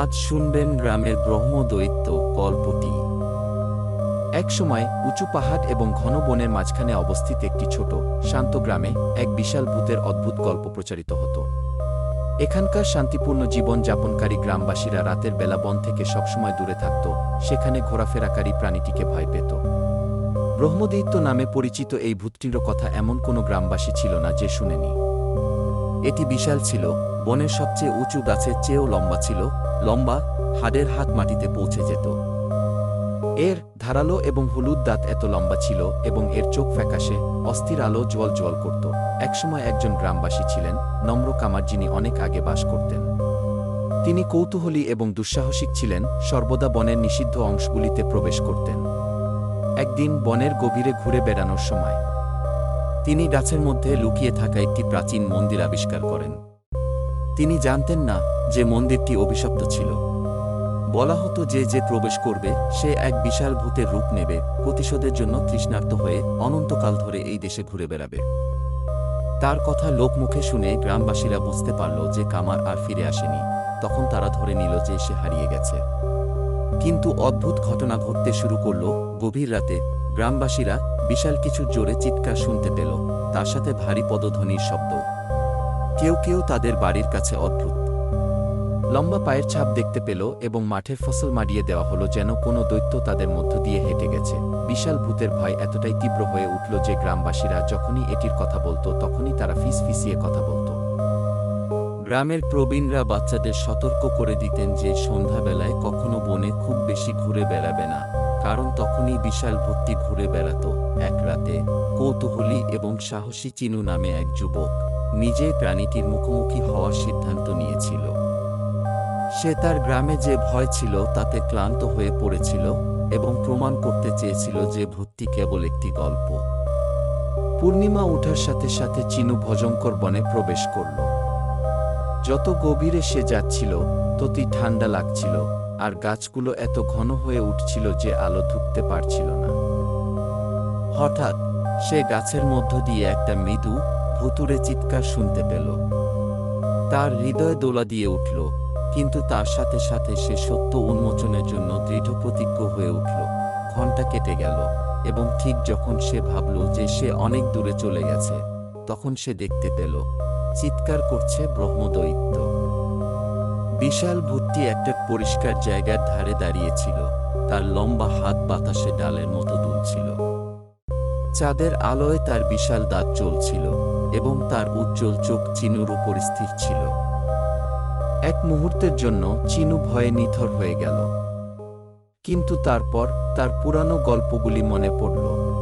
আজ শুনবেন গ্রামের ব্রহ্মদৈত্য গল্পটি। একসময় উঁচু পাহাড় এবং ঘন বনের মাঝখানে অবস্থিত একটি ছোট, শান্ত গ্রামে এক বিশাল ভূতের অদ্ভুত গল্প প্রচারিত হতো। এখানকার শান্তিপূর্ণ জীবন যাপনকারী গ্রামবাসীরা রাতের বেলা বন থেকে সবসময় দূরে থাকত, সেখানে ঘোরাফেরাকারী প্রাণীটিকে ভয় পেত। ব্রহ্মদৈত্য নামে পরিচিত এই ভূতটির কথা এমন কোনো গ্রামবাসী ছিল না যে শুনেনি। এটি বিশাল ছিল বনের সবচেয়ে উঁচু গাছের চেয়েও লম্বা ছিল, লম্বা, হাড়ের হাত মাটিতে পৌঁছে যেত। এর ধারালো এবং হলুদ দাঁত এত লম্বা ছিল এবং এর চোখ ফ্যাকাশে, অস্থির আলো জল জল করত। একসময় একজন গ্রামবাসী ছিলেন, নম্র কামার যিনি অনেক আগে বাস করতেন। তিনি কৌতূহলী এবং দুঃসাহসিক ছিলেন, সর্বদা বনের নিষিদ্ধ অংশগুলিতে প্রবেশ করতেন। একদিন বনের গভীরে ঘুরে বেড়ানোর সময়, তিনি গাছের মধ্যে লুকিয়ে থাকা একটি প্রাচীন মন্দির আবিষ্কার করেন। তিনি জানতেন না যে মন্দিরটি অভিশপ্ত ছিল। বলা হতো যে যে প্রবেশ করবে, সে এক বিশাল ভূতের রূপ নেবে, প্রতিশোধের জন্য তৃষ্ণার্ত হয়ে অনন্তকাল ধরে এই দেশে ঘুরে বেড়াবে। তার কথা লোকমুখে শুনে গ্রামবাসীরা বুঝতে পারল যে কামার আর ফিরে আসেনি। তখন তারা ধরে নিল যে সে হারিয়ে গেছে। কিন্তু অদ্ভুত ঘটনা ঘটতে শুরু করল গভীর রাতে। গ্রামবাসীরা বিশাল কিছু জোরে চিৎকার শুনতে পেল। তার সাথে ভারী পদধ্বনির শব্দ। কেউ কেউ তাদের বাড়ির কাছে অদ্ভুত। লম্বা পায়ের ছাপ দেখতে পেল এবং মাঠের ফসল মারিয়ে দেওয়া হলো যেন কোনো দৈত্য তাদের মধ্য দিয়ে হেঁটে গেছে। বিশাল ভূতের ভয় এতটাই তীব্র হয়ে উঠল যে গ্রামবাসীরা যখনই এটির কথা বলতো, তখনই তারা ফিস ফিসিয়ে কথা বলতো। গ্রামের প্রবীণরা বাচ্চাদের সতর্ক করে দিতেন যে সন্ধ্যাবেলায় কখনো বনে খুব বেশি ঘুরে বেড়াবে না, কারণ তখনই বিশাল ভর্তি ঘুরে বেড়াতো। এক রাতে কৌতূহলী এবং সাহসী চিনু নামে এক যুবক নিজে প্রাণীটির মুখোমুখি হওয়ার সিদ্ধান্ত নিয়েছিল। সে তার গ্রামে যে ভয় ছিল, তাতে ক্লান্ত হয়ে পড়েছিল এবং প্রমাণ করতে চেয়েছিল যে ভূতটি কেবল একটি গল্প। পূর্ণিমা ওঠার সাথে সাথে চিনু ভজঙ্কর বনে প্রবেশ করল। যত গভীরে সে যাচ্ছিল, ততই ঠান্ডা লাগছিল, আর গাছগুলো এত ঘন হয়ে উঠছিল যে আলো ঢুকতে পারছিল না। হঠাৎ সে গাছের মধ্য দিয়ে একটা মৃদু ভুতুরে চিৎকার শুনতে পেল। তার হৃদয় দোলা দিয়ে উঠল, কিন্তু তার সাথে সাথে সে সত্য উন্মোচনের জন্য দৃঢ় প্রতিজ্ঞ হয়ে উঠল। ঘণ্টা কেটে গেল, এবং ঠিক যখন সে ভাবল যে সে অনেক দূরে চলে গেছে, তখন সে দেখতে পেল, চিৎকার করছে ব্রহ্মদৈত্য। বিশাল ভূতটি একটা পরিষ্কার জায়গার ধারে দাঁড়িয়েছিল, তার লম্বা হাত বাতাসে ডালের মতো দুলছিল। চাঁদের আলোয় তার বিশাল দাঁত চলছিল। এবং তার উজ্জ্বল চোখ চিনুর উপর স্থির ছিল। এক মুহূর্তের জন্য চিনু ভয়ে নিথর হয়ে গেল। কিন্তু তারপর তার পুরানো গল্পগুলি মনে পড়ল।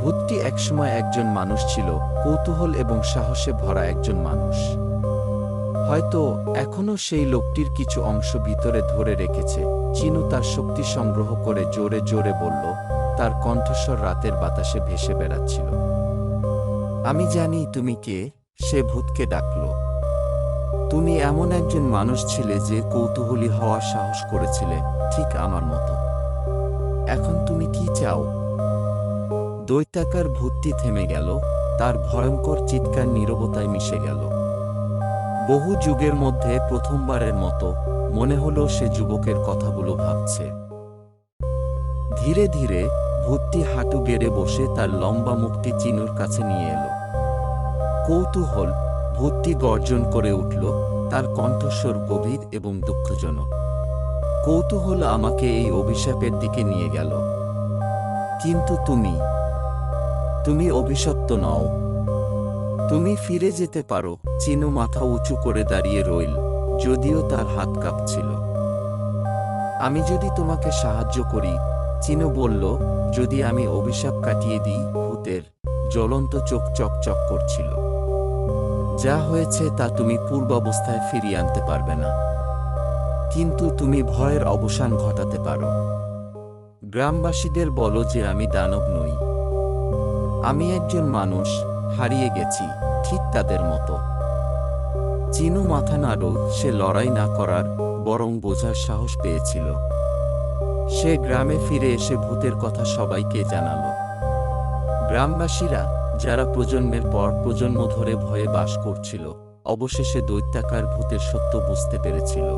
ভূতটি একসময় একজন মানুষ ছিল, কৌতূহল এবং সাহসে ভরা একজন মানুষ। হয়তো এখনও সেই লোকটির কিছু অংশ ভিতরে ধরে রেখেছে। চিনু তার শক্তি সংগ্রহ করে জোরে জোরে বলল, তার কণ্ঠস্বর রাতের বাতাসে ভেসে বেড়াচ্ছিল। আমি জানি তুমি কে, সে ভূতকে ডাকল। তুমি এমন একজন মানুষ ছিলে যে কৌতূহলী হওয়ার সাহস করেছিলে, ঠিক আমার মতো। এখন তুমি কি চাও? দৈত্যাকার ভূতটি থেমে গেল, তার ভয়ঙ্কর চিৎকার নীরবতায় মিশে গেল। বহু যুগের মধ্যে প্রথমবারের মতো মনে হলো সে যুবকের কথাগুলো ভাবছে। ধীরে ধীরে ভূতটি হাঁটু গেড়ে বসে তার লম্বা মুখটি চিনুর কাছে নিয়ে এলো। কৌতূহল ভূতটি গর্জন করে উঠল তার কণ্ঠস্বর গভীর এবং দুঃখজনক। কৌতূহল আমাকে এই অভিশাপের দিকে নিয়ে গেল। কিন্তু তুমি তুমি অভিশপ্ত নও। তুমি ফিরে যেতে পারো। চিনু মাথা উঁচু করে দাঁড়িয়ে রইল, যদিও তার হাত কাঁপছিল। আমি যদি তোমাকে সাহায্য করি, চিনু বলল, যদি আমি অভিশাপ কাটিয়ে দিই, ভূতের জ্বলন্ত চোখ চকচক করছিল। যা হয়েছে তা তুমি পূর্বাবস্থায় ফিরিয়ে আনতে পারবে না। কিন্তু তুমি ভয়ের অবসান ঘটাতে পারো। গ্রামবাসীদের বলো যে আমি দানব নই। আমি একজন মানুষ, হারিয়ে গেছি, ঠিক তাদের মতো। চিনু মাথা নাড়ো, সে লড়াই না করার বরং বোঝার সাহস পেয়েছিল। সে গ্রামে ফিরে এসে ভূতের কথা সবাইকে জানালো। গ্রামবাসীরা যারা প্রজন্মের পর প্রজন্ম ধরে ভয়ে বাস করছিল অবশেষে দৈত্যাকার ভূতের সত্য বুঝতে পেরেছিল।